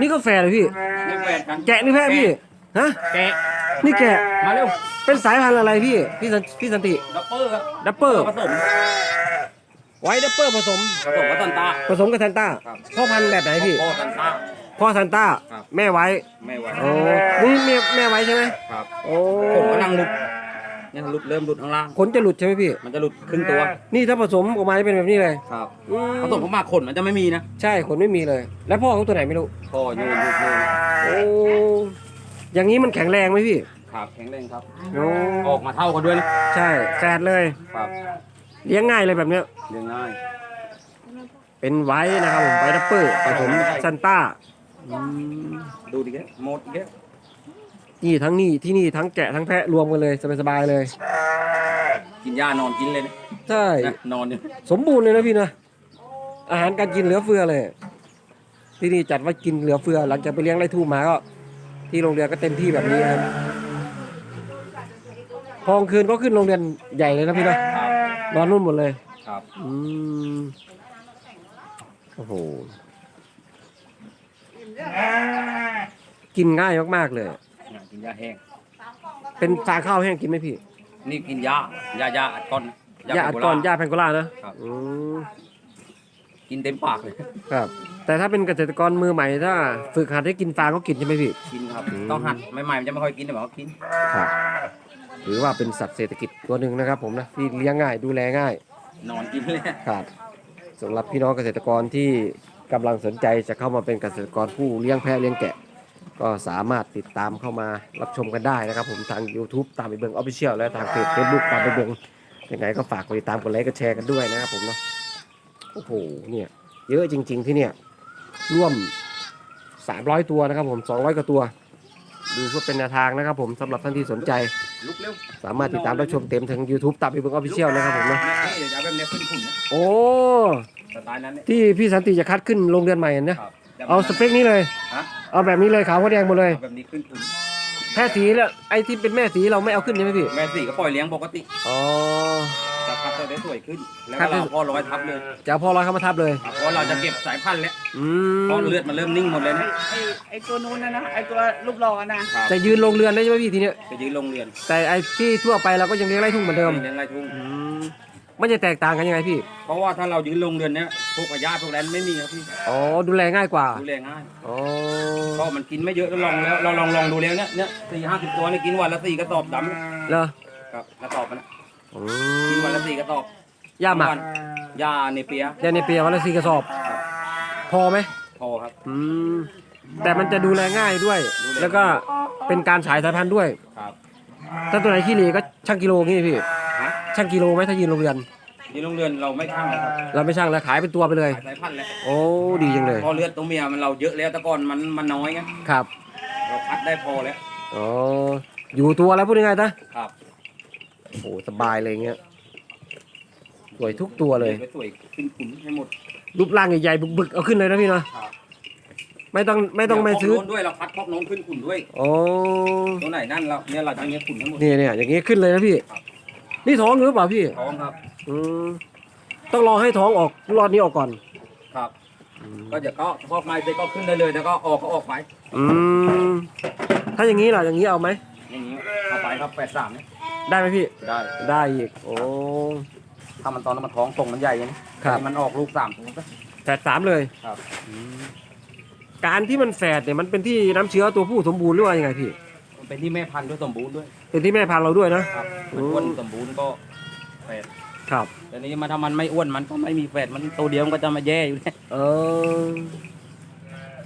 นี่ก็แฟร์เลยพี่นี่แฝดกันแกะนี่แพ้พี่ฮะแกะนี่แกะมาเร็วเป็นสายพันธุ์อะไรพี่พี่สันพี่สันติดับเปอร์ครับดับเปอร์ผสมไวท์ดับเปอร์ผสม ผสมกับซันต้า ผสมกับซันต้าครับ พ่อพันธุ์แบบไหนพี่พ่อซันต้า พ่อซันต้าครับ แม่ไว้ไม่ไหวโอ้นี่แม่แม่ไว้ใช่ไหมครับ โอ้ผมกำลังหลุด เนี่ยหลุดเริ่มหลุดข้างล่าง ขนจะหลุดใช่ไหมพี่ มันจะหลุดครึ่งตัว นี่ถ้าผสมออกมาจะเป็นแบบนี้เลยครับอืมผสมเข้ามาขนมันจะไม่มีนะ ใช่ขนไม่มีเลย แล้วพ่อเขาตัวไหนไม่รู้พ่อโยนโยนโยนโอ้อย่างนี้มันแข็งแรงไหมพี่ครับแข็งแรงครับโอ้ออกมาเท่ากันด้วยนะใช่แฝดเลยครับเลี้ยงง่ายเลยแบบเนี้ยเลี้ยงง่าย เป็นไว้นะครับผมไว้ดับเปอร์ผสมซันต้าดูดิแกหมดแก นี่ทั้งนี่ที่นี่ทั้งแกะทั้งแพะรวมกันเลยสบายๆเลย กินหญ้านอนกินเลยนะใช่ นะนอนอยู่สมบูรณ์เลยนะพี่นะอาหารการกินเหลือเฟือเลย ที่นี่จัดว่ากินเหลือเฟือ หลังจากไปเลี้ยงไร่ทุ่งมาก็ที่โรงเรียนก็เต็มที่แบบนี้ครับพอกลางคืนก็ขึ้นโรงเรียนใหญ่เลยนะพี่นะครับนอนนู่นหมดเลย ครับ อืมโอ้โหกินง่ายมากๆเลยเนี่ ยกินหญ้าแห้ง เป็นฟางข้าวแห้งกินไหมพี่ นี่กินหญ้าหญ้าหญ้าอัดก้อนยาอัดก้อนหญ้ยาแพงโกลานะครับอืมกินเต็มปากเลยครับ แต่ถ้าเป็นเกษตรกรมือใหม่ถ้า ฝึกหัดให้กินฟางก็กินใช่ไหมพี่ กินครับอืมต้องหั่นใหม่ๆมันจะไม่ค่อยกินแต่ว่ากินครับหรือว่าเป็นสัตว์เศรษฐกิจตัวหนึ่งนะครับ ผมนะที่เลี้ยงง่ายดูแลง่าย นอนกินเลยครับสำหรับพี่น้องเกษตรกรที่กำลังสนใจจะเข้ามาเป็นเกษตรกรผู้เลี้ยงแพะเลี้ยงแกะ ก็สามารถติดตามเข้ามารับชมกันได้นะครับ ผมทาง YouTube ตามไปเบิงออฟฟิเชียลและทางเพจ Facebook ตามไปเบิงยังไงก็ฝากกดติดตามกดไลค์กดแชร์กันด้วยนะครับผมเนาะโอ้โหเนี่ยเยอะจริง ๆที่เนี่ยร่วม 300 ตัวนะครับผม 200กว่าตัว ดูเพื่อเป็นแนวทางนะครับผมสำหรับท่านที่สนใจ ลุกเร็วสามารถติดตามรับชมเต็มทาง YouTube ตามไปเบิงออฟฟิเชียลนะครับผมนะนี่เดี๋ยวจะเอาแบบนี้ขึ้นขุนนะโอ้ สไตล์นั้นเนี่ย ที่พี่สันติจะคัดขึ้นโรงเรียนใหม่นะครับดี๋ยว เอาสเปคนี้เลย ฮะเอาแบบนี้เลยขาวหัวแดงหมดเลย เอาแบบนี้ขึ้นขุนแค่สีแล้วไอ้ที่เป็นแม่สีเราไม่เอาขึ้นใช่ไหมพี่ แม่สี่ก็ปล่อยเลี้ยงปกติอ๋อ จะคัดจะได้สวยขึ้น แล้วครัก็บเราพ่อร้อยทับเลยจะเอาพ่อร้อยเข้ามาทับเลยครับเพราะเราจะเก็บสายพันธุ์แล้วอืเพราะม เลือดมันเริ่มนิ่งหมดเลยนะไอ้ไอ้ตัวนู้นนะนะไอ้ตัวรูปหล่อนะ ครับจะยืนลงเรือนได้ใช่ไหมพี่ทีเนี้ยจะยืนโรงเรียนแต่ไอ้ที่ทั่วไปเราก็ยังเลี้ยงไร่ทุ่งเหมือนเดิม เลี้ยงไรทุ่งอืม มันจะแตกต่างกันยังไงพี่ เพราะว่าถ้าเรายืนโรงเรียนเนี้ยพวกพยาธิพวกนั้นไม่มีครับพี่อ๋อ ดูแลง่ายกว่า ดูแลง่ายอ๋อเพราะมันกินไม่เยอะก็ลองแล้วเราลองลองดูแล้วเนี่ยเนี่ยสี่ห้าสิบตัวเนี่ยกินวันละสี่กระสอบดำเหรอครับกระสอบมันนะอืกินมวันละสี่กระสอบย่าหมักวันยาเนเปียยาในเปียวันละสี่กระสอบ พอไหม พอครับ อืม แต่มันจะดูแลง่ายด้วย ดูแล แล้วก็เป็นการฉายสายพันธุ์ด้วย ครับ ถ้าตัวไหนขี้เหร่ก็ช่างกิโลงี้พี่ฮะ ช่างกิโลไหมถ้ายืนโรงเรียนยืนโรงเรียนเราไม่ข้างนะครับเราไม่ช่างแล้วขายเป็นตัวไปเลย ขายสายพันธุ์แล้วโอ้ดีจังเลยพอเลือดตัวเมียมันเราเยอะแล้วแต่ก่อนมันมันน้อยไงครับเราคัดได้พอแล้วอ๋ออยู่ตัวแล้วพูดง่ายๆนะครับโอ้โหสบายเลยเงี้ยสวยทุกตัวเลยไปสวยขึ้นขุนให้หมดรูปร่างใหญ่ๆบึกๆเอาขึ้นเลยนะพี่เนาะครับไม่ต้องไม่ต้องไม่ซื้อเดี๋ยวพวกโน้นด้วยเราคัดพวกโน้นขึ้นขุนด้วยโอ้ตัวไหนนั่นเราเนี่ยเราจะเงี้ยขุนให้หมดเนี่ยเนี่ยอย่างงี้ขึ้นเลยนะพี่ครับ นี่ท้องหรือเปล่าพี่ท้องครับ อืมต้องรอให้ท้องออกรอดนี้ออกก่อนครับก็เดี๋ยวก็พอกไม้ไปก็ขึ้นได้เลยแล้วก็ออกก็ออกไปอืมถ้าอย่างนี้ล่ะอย่างนี้เอาไหมอย่างนี้เข้าไปครับแปดสามเนี่ยได้ไหมพี่ ได้ ได้อีกโอ้ถ้ามันตอนนั้นมันท้องตรงมันใหญ่อยังนี้ครับมันออกลูกสามตัวก็แฝดสามเลยครับการที่มันแฝดเนี่ยมันเป็นที่น้ำเชื้อตัวผู้สมบูรณ์หรือว่ายังไงพี่มัน เป็นที่แม่พันธุ์ด้วยสมบูรณ์ด้วยเป็นที่แม่พันธุ์เราด้วยนะครับมันอ้วนสมบูรณ์ก็แฝดครับ แต่นี้มันถ้ามันไม่อ้วนมันก็ไม่มีแฝดมันตัวเดียวมันก็จะมาแย่อยู่เนี่ยเออ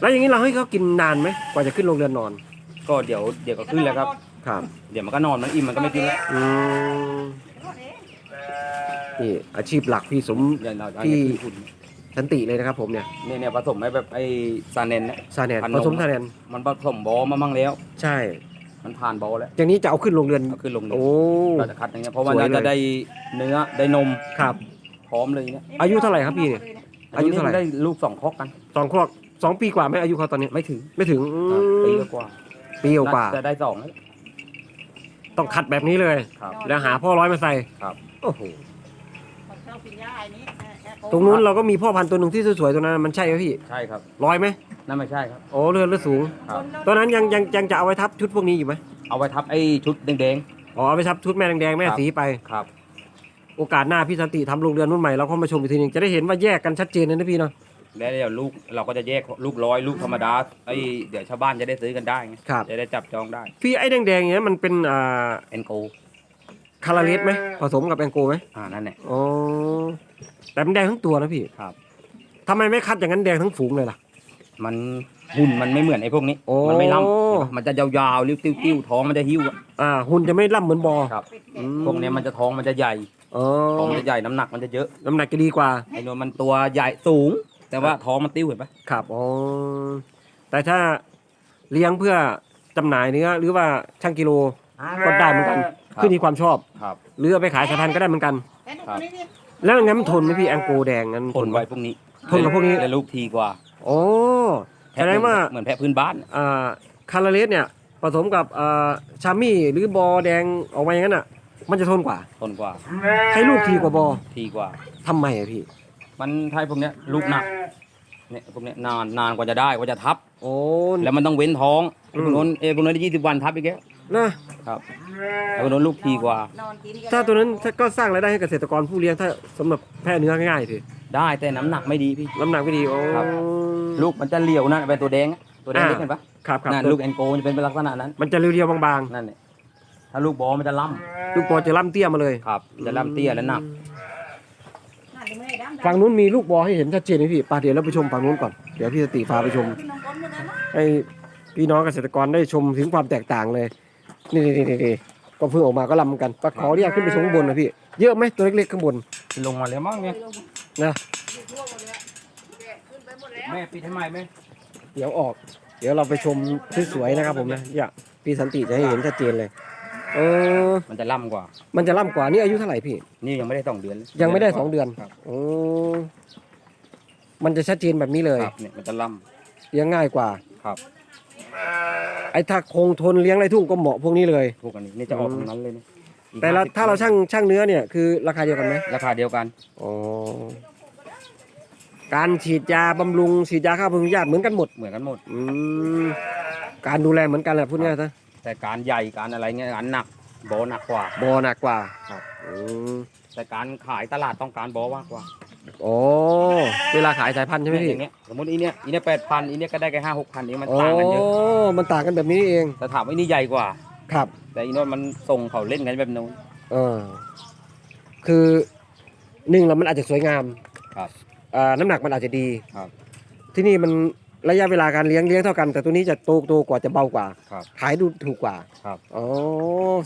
แล้วอย่างนี้เราให้เขากินนานไหมกว่าจะขึ้นโรงเรือนนอนก็เดี๋ยวเดี๋ยวก็ขึ้นแล้วครับ ครับ เดี๋ยวมันก็นอนมันอิ่มมันก็ไม่กินแล้วอืมนี่อาชีพหลักพี่สม เดี๋ยวเราจะที่ให้ขึ้นขุนสันติเลยนะครับ ผมเนี่ยเนี่ยเนี่ยผสมให้แบบไอ้ซาเนนเนี่ย ซาแนนพันนผมสมซาแนนมันผสมบอมามั่งแล้ว ใช่ มันผ่านบอแล้วอย่างนี้จะเอาขึ้นโรงเรือนก็คือลงโอ้ เราจะคัดอย่างเงี้ยเพราะว่าสวยน่าเลยจะได้เนื้อได้นมครับ พร้อมเลยเนี่ยอายุเท่าไหร่ครับพี่เนี่ย อายุเท่าไหร่ นนี้ได้ลูกสองคอกกันสองขวบสองปีกว่าไหมอายุเขาตอนนี้ไม่ถึงไม่ถึงอืมครับปีกว่าปีกว่าจะได้สองแล้วต้องคัดแบบนี้เลย ครับ แล้วหาพ่อร้อยมาใส่ครับ โอ้โหชอบกินหญ้าไอ้นี้ตรงนู้นเราก็มีพ่อพันธุ์ตัวหนึ่งที่สวยๆตัวนั้น มันใช่ไหมพี่ ใช่ครับร้อยไหม นั่นไม่ใช่ครับโอ้เลือดเลือดสูง ครับ ตอนนั้นยังยังยังจะเอาไว้ทับชุดพวกนี้อยู่ไหมเอาไว้ทับไอ้ชุดแดง อ๋อเอาไปทับชุดแม่แดงๆแม่ครับ สีไป ๆครับ โอกาสหน้าพี่สันติทำโรงเรือนรุ่นใหม่เราเข้ามาชมอีกทีหนึงจะได้เห็นว่าแยกกันชัดเจนเลยนะพี่เนาะ แล้วเดี๋ยวลูกเราก็จะแยกลูกร้อยลูกธรรมดาไอ้เดี๋ยวชาวบ้านจะได้ซื้อกันได้ไงครับ จะได้จับจองได้พี่ไอ้แดงๆอย่างเงี้ยมันเป็นอ่าเอ็นโกคาราเลสไหมผสมกับแองโกไหมอ่านั่นแหละอ๋อแต่มันแดงทั้งตัวนะพี่ครับ ทำไมไม่คัดอย่างนั้นแดงทั้งฝูงเลยล่ะ มันหุ่นมันไม่เหมือนไอ้พวกนี้ โอ้ มันไม่ล่ำมันจะยาวๆริ้วติ้วๆท้องมันจะหิ้วอะอ่า หุ่นจะไม่ล่ำเหมือนบอครับอืมพวกเนี้ยมันจะท้องมันจะใหญ่อ๋อท้องมันจะใหญ่น้ำหนักมันจะเยอะน้ำหนักจะดีกว่า ไอ้นวลมันตัวใหญ่สูง แต่ว่าท้องมันติ้วเห็นปะครับอ๋อแต่ถ้าเลี้ยงเพื่อจำหน่ายเนื้อหรือว่าช่างกิโลก็ได้เหมือนกันขึ้นที่ความชอบ ครับ หรือเอาไปขายสายพันธุ์ก็ได้เหมือนกันครับแล้วงั้นมันทนไหมพี่แองโกแดงงั้น ทนไว้พวกนี้ทนกับพวกนี้แต่ลูกทีกว่า โอ้แสดงว่าเหมือนแพะพื้นบ้าน อ่าคาราเลสเนี่ยผสมกับอ่าชามี่หรือบอแดงออกมาอย่างนั้นอะ มันจะทนกว่า ทนกว่า ให้ลูกทีกว่าบอทีกว่า ทำไมอะพี่ มันไทยพวกเนี้ยลูกหนักเนี่ยพวกเนี้ยนานนานกว่าจะได้กว่าจะทับ โอ้ แล้วมันต้องเว้นท้องอืมพวกนั้นเอยพวกนั้นยี่สิบวันทับอีกแล้วนะ ครับแล้วพวกนั้นลูกทีกว่า นอนกินถ้าตัวนั้นก็สร้างรายได้ให้เกษตรกรผู้เลี้ยงถ้าสำหรับแพะเนื้อง่ายๆพี่ได้แต่น้ำหนักไม่ดีพี่ น้ำหนักไม่ดี โอ้ ครับ ลูกมันจะเหลี่ยวนั่นเป็นตัวแดงอะตัวแดงอ่า เล็กเห็นปะครับครับนั่นลูกแอนโกจะเป็นลักษณะนั้นมันจะเรียวๆบางนั่นเนี่ยถ้าลูกบอลมันจะล่ๆ ลูกบอลจะล่ำเตี้ยมาเลยำครับ จะล่ำเตี้ยและหนักฝั่งนู้นมีลูกบอลให้เห็นชัดเจนไหมพี่ไป่าเดี๋ยวเราไปชมฝั่งนู้นก่อนเดี๋ยวพี่สติพาไปชม ให้พี่น้องเกษตรกรได้ชมถึงความแตกต่างเลย นี่นี่นี่นี่ก็เพิ่งออกมาก็ลำกันปลาขอเรียกขึ้นไปชมข้างบนนะพี่ เยอะไหมตัวเล็กๆข้างบน ลงมาแล้วมั้งเนี่ยนะ แม่ปิดให้ใหม่ไหมเดี๋ยวออก เดี๋ยวเราไปชมสวยๆนะครับผมนะเนี่ยพี่สันติจะให้เห็นชัดเจนเลย เออ มันจะล่ำกว่า มันจะล่ำกว่านี่อายุเท่าไหร่พี่ นี่ยังไม่ได้สองเดือนเลยยังไม่ได้สองเดือนครับโอ้มันจะชัดเจนแบบนี้เลยครับเนี่ยมันจะล่เลี้ยงง่ายกว่าำครับไอ้ถ้าคงทนเลี้ยงไรทุ่งก็เหมาะพวกนี้เลยพวกอันนี้นี่จะออกตรงนั้นเลยเนี่ยอีกแต่เรา50ถ้าเราช่างช่างเนื้อเนี่ยคือราคาเดียวกันไหมราคาเดียวกันอ๋อ การฉีดยาบำรุงฉีดยาฆ่าพยาธิเหมือนกันหมดเหมือนกันหมด อืมการดูแลเหมือนกันแหละพูดง่ายๆนะแต่การใหญ่การอะไรเงี้ยการหนักบอหนักกว่า บอหนักกว่าครับ อืมแต่การขายตลาดต้องการบอมากกว่าโอ้เวลาขายสายพันธุ์ใช่ไหมพี่อย่างเงี้ยสมมติอีเนี้ยอีเนี้ยแปดพันอีเนี้ยก็ได้แค่ห้าหกพันเองมันโอ้ต่างกันเยอะมันต่างกันแบบนี้เองแต่ถามว่าอีนี่ใหญ่กว่า ครับ แต่อีโนนมันส่งเขาเล่นกันแบบนู้น เออคือหนึ่งแล้วมันอาจจะสวยงามครับ อ่าน้ำหนักมันอาจจะดี ครับที่นี่มันระยะเวลาการเลี้ยงเลี้ยงเท่ากัน แต่ตัวนี้จะโตโตกว่าจะเบากว่า ครับขายดูถูกกว่าครับ อ๋อ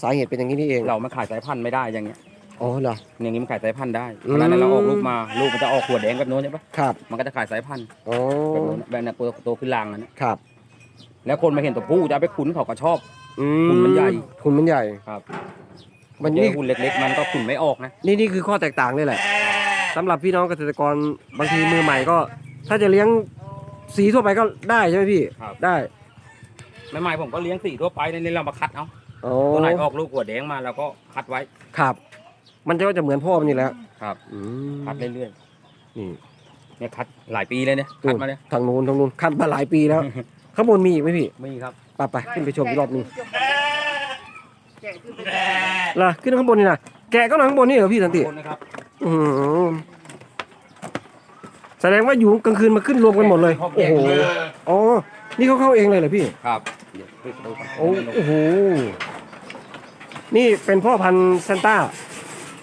สาเหตุเป็นอย่างนี้นี่เองเราไม่ขายสายพันธุ์ไม่ได้อย่างเงี้ยอ๋อเหรอ อย่างนี้มันขายสายพันธุ์ได้อืมเวลานั้นเราออกลูกมาลูกมันจะออกขวดแดงแบบโน้นใช่ปะครับมันก็จะขายสายพันธุ์อ๋อแบบโน้นแบบนั้นตัวตัวขึ้นรางนั่นครับแล้วคนมาเห็นตัวผู้จะเอาไปขุนเขาก็ชอบ อืหุ่นมันใหญ่หุ่นมันใหญ่ ครับมันเจนี่อหุ่นเล็กๆ มันก็ขุนไม่ออกนะ นี่นี่คือข้อแตกต่างเลยแหละ สำหรับพี่น้องเกษตรกรบางทีมือใหม่ก็ ถ้าจะเลี้ยงสีทั่วไปก็ได้ใช่ไหมพี่ ครับ ได้ใหม่ๆผมก็เลี้ยงสีทั่วไปในนี้เรามาคัดเอาโอ้ตัวไหนออกลูกหัวแดงมาเราก็คัดไว้ครับ มันจะก็จะเหมือนพ่อมันนี่แหล้วครับอืมคัดเรื่อยนี่ๆเนี่ยคัดหลายปีเลยเนี่ยคัดมาเนี่ยทางนู้นทางนู้นคัดมาหลายปีแล้วข้างบนมีอีกไหมพี่มีครับ ไปไปขึ้นไปชมอีกรอบหนึงแกะขึ้นไปล่ะขึ้นข้างบนนี่นะแกะก็นอนข้างบนนี่เหรอพี่สันติคนนะครับ อืม แสดงว่าอยู่กลางคืนมาขึ้นรวมกันหมดเลย โอ้โหอ๋อนี่เขาเข้าเองเลยเหรอพี่ ครับเดี๋ยวปิดประตูก่อนโอ้โอ้โห นี่เป็นพ่อพันธุ์ซานต้า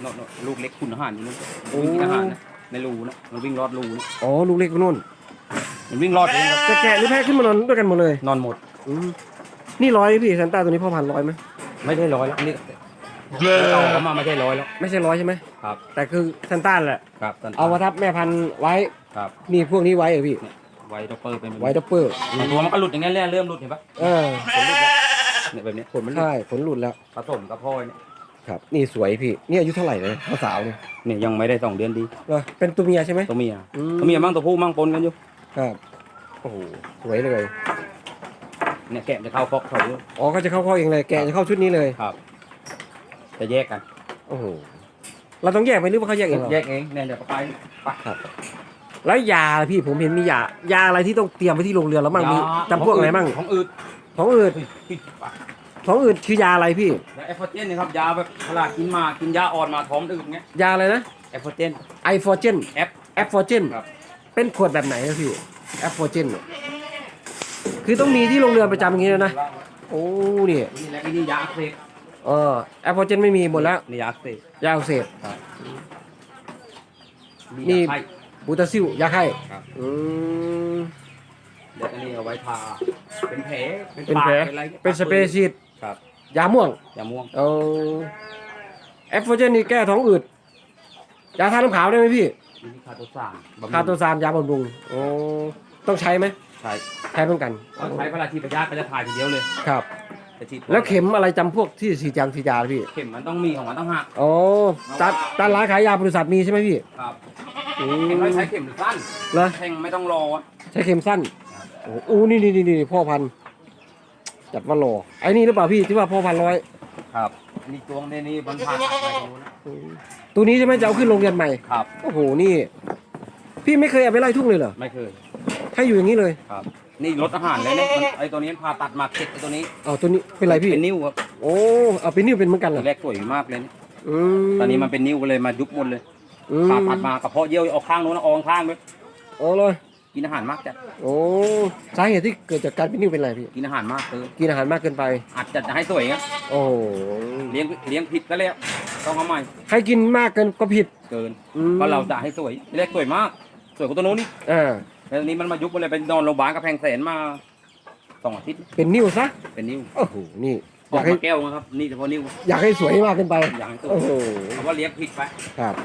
โน่นๆลูกเล็กคุณอาหารนี่มันโอ้วิ่งกินอาหารนะในรูนะมันวิ่งรอดรูนะอ๋อลูกเล็กนู่นมันวิ่งรอดเองครับแต่แกะหรือแพะขึ้นมานอนด้วยกันหมดเลย นอนหมดอืมนี่ร้อยพี่ซานต้าตัวนี้พ่อพันธุ์ร้อยไหมไม่ได้ร้อยแล้วนี่ ต่อเขามาไม่ใช่ร้อยแล้ว ไม่ใช่ร้อยใช่ไหมครับ แต่คือซานต้าแหละ ครับตนเอามาทับแม่พันธุ์ไว้ ครับนี่พวกนี้ไว้เหรอพี่ ไวด็อปเปอร์เป็นแบบไว้นี้ดับเปอร์แต่ตัวมันก็หลุดอย่างนี้ยเริ่มหลุดเห็นปะเออขนหลุดแล้วเนี่ยแบบเนี้ยขนมันหลุดใช่ผลหลุดแล้ว ผสมกับพ่อเนี่ยครับ นี่สวยพี่ นี่อายุเท่าไหร่เลยพ่อสาวเนี่ยเนี่ยยังไม่ได้สองเดือนดีเหรอเป็นตัวเมียใช่ไหม ตัวเมียอืตัวเมียมั่งตัวผู้มั่งปนกันอยู่ครับ โอ้โห สวยเลย เนี่ยแกะจะเข้าฟอกเขาด้วยอ๋อก็จะเข้าข้อเองเลย แกะจะเข้าชุดนี้เลย ครับ จะแยกกัน โอ้โหเราต้องแยกไหมหรือว่าเขาแยกเองเหรอแยกเองเนี่ยเดี๋ยวไปไปครับ แล้วยาล่ะพี่ผมเห็นมียายาอะไรที่ต้องเตรียมไว้ที่โรงเรือนแล้วมั่งมียาจำพวกอะไรมั่งของอืดของอืดปิดปากของอืดคือยาอะไรพี่แล้วแอฟโฟเจนเนะครับยาแบบขลาดกินมากินยาอ่อนมาท้องอืดเงี้ยยาอะไรนะแอฟโฟเจนไอฟอร์เจนแอปแอฟฟอร์เจนครับเป็นขวดแบบไหนนะพี่แอฟฟอร์เจนคือต้องมีที่โรงเรือนประจำอย่างนี้เลยนะโอ้เนี่ยนี่แหละนี่ยาอักเสบ เออแอฟฟอร์เจนไม่มีหมดแล้วนี่ยาอักเสบยาอักเสบนี่นี่ยาไข้ บูตาซิลยาไข้ครับ อืมเดี๋ยวอันนี้เอาไว้ทาเป็นแผลเป็นแผลปากอะไรเป็นสเปรย์ฉีดครับยาม่วงยาม่วงเออแอฟโฟเจนนี่แก้ท้องอืดยาทาน้ำขาวได้ไหมพี่นี่คาโตซานบำรุงคาโตซานยาบำรุงโอ้ต้องใช้ไหมใช่ใช้เหมือนกันต้องใช้เวลาฉีดประยาก็จะถ่ายทีเดียวเลย ครับ จะฉีดแล้วเข็มอะไรจำพวกที่ฉีดยางฉีดยาล่ะพี่ เข็มมันต้องมีของมันต้องหักอ๋อตาตานร้านขายยาบริษัทมีใช่ไหมพี่ครับอืเข็มมไม่ใช้เข็มสั้นเหรอแทงไม่ต้องรออะใช้เข็มสั้นโอ้โหนี่นี่นี่นี่พ่อพันธุ์จัดว่าโลไอ้นี่หรือเปล่าพี่ที่ว่าพ่อพันธุ์ร้อยครับนี่ตวงในนี้บนผ่านไปตรงนู้นนะอืมตัวนี้ใช่ไหมจะเอาขึ้นโรงเรียนใหม่ ครับ โอ้โห นี่ พี่ไม่เคยเอาไปไล่ทุ่งเลยเหรอ ไม่เคย ให้อยู่อย่างนี้เลย ครับ นี่ลดอาหารเลยเนี่ยมันไอตัวนี้ผ่าตัดมาเก็ดไอตัวนี้เอาตัวนี้เป็นไรพี่เป็นนิ้วครับโอ้เอาเป็นนิ้วเป็นเหมือนกันเหรตัอวแรกสวยมากเลยเนี่ยอืมตอนนี้มันเป็นนิ้วก็เลยมายุบหมดเลยอืมผ่าตัดมากระเพาะเยี่ยวเอาข้างนู้นเอาข้างด้วยโอ้เลยกินอาหารมากจ้ะโอ้สาเหตุที่เกิดจากการเป็นนิ้วเป็นอะไรพี่กินอาหารมากเกินกินอาหารมากเกินไปอาจจะให้สวยครับโอ้โหเลี้ยงเลี้ยงผิดก็แล้วต้องเอาใหม่ให้กินมากเกินก็ผิดเกินอืมก็เราจะให้สวยแรกสวยมากสวยกว่าตัวนู้นนี่อ่า แล้วทีนี้มันมายุบไปเลยเป็นนอนโรงพยาบาลกับแพงแสนมาสองอาทิตย์เป็นนิ้วซะเป็นนิ้วโอ้โหนี่อากอยอกให้มาแก้วนะครับ นี่เฉพาะนิ้วอยากให้สวยมากเกินไปอย่างให้สวยโอ้โหเพราะว่าเลี้ยงผิดไปครับ